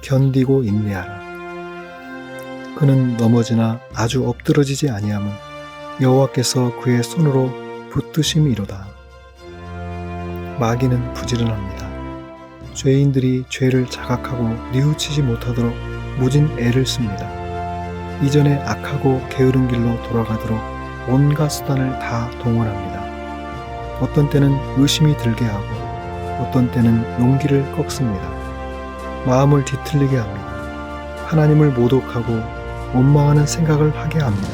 견디고 인내하라. 그는 넘어지나 아주 엎드러지지 아니함은 여호와께서 그의 손으로 붙드심이로다. 마귀는 부지런합니다. 죄인들이 죄를 자각하고 뉘우치지 못하도록 무진 애를 씁니다. 이전에 악하고 게으른 길로 돌아가도록 온갖 수단을 다 동원합니다. 어떤 때는 의심이 들게 하고 어떤 때는 용기를 꺾습니다. 마음을 뒤틀리게 합니다. 하나님을 모독하고 원망하는 생각을 하게 합니다.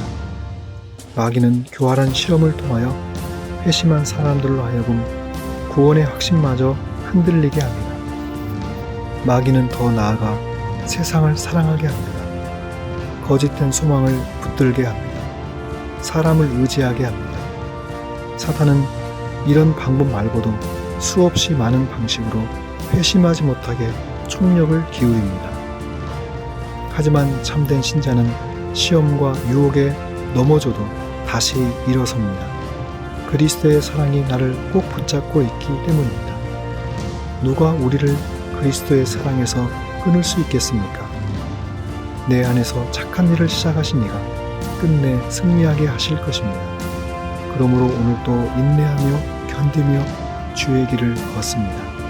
마귀는 교활한 실험을 통하여 회심한 사람들로 하여금 구원의 확신마저 흔들리게 합니다. 마귀는 더 나아가 세상을 사랑하게 합니다. 거짓된 소망을 붙들게 합니다. 사람을 의지하게 합니다. 사탄은 이런 방법 말고도 수없이 많은 방식으로 회심하지 못하게 총력을 기울입니다. 하지만 참된 신자는 시험과 유혹에 넘어져도 다시 일어섭니다. 그리스도의 사랑이 나를 꼭 붙잡고 있기 때문입니다. 누가 우리를 그리스도의 사랑에서 끊을 수 있겠습니까? 내 안에서 착한 일을 시작하신 이가 끝내 승리하게 하실 것입니다. 그러므로 오늘도 인내하며 견디며 주의 길을 걷습니다.